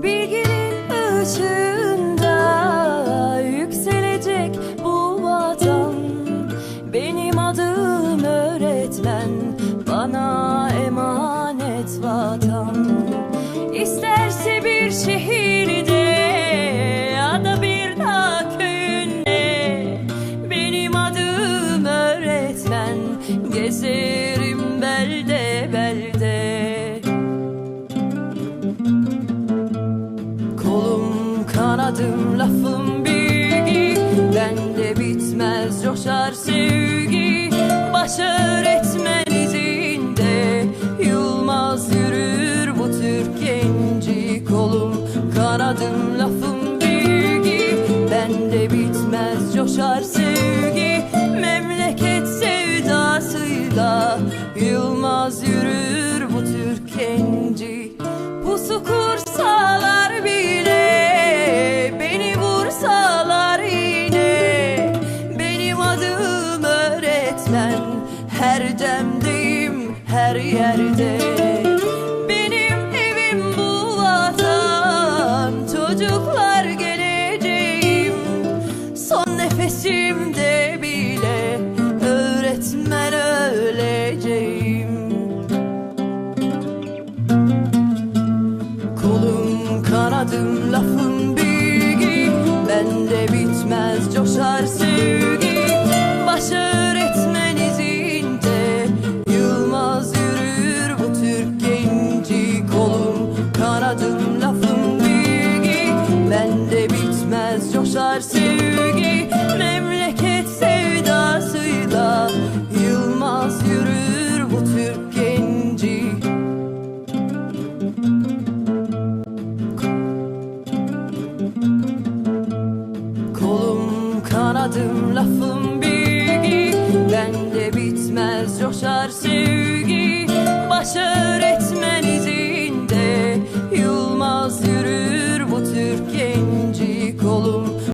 begin Kanadım lafım bilgi. Bende bitmez coşar sevgi. Baş öğretmen izinde. Yılmaz yürür bu Türk genci Kolum. Kanadım lafım bilgi. Bende bitmez coşar sevgi. Memleket sevdasıyla Yılmaz yürür bu Türk genci Pusu Her demdeyim her yerde. Benim evim bu vatan Çocuklar geleceğim. Son nefesimde bile Öğretmen öleceğim. Kolum kanadım lafım bilgi Bende bitmez coşar kanadım lafım bilgi. Bende bitmez coşar sevgi. Memleket sevdasıyla Yılmaz yürür bu Türk genci. Kolum kanadım lafım bilgi. Bende bitmez coşar sevgi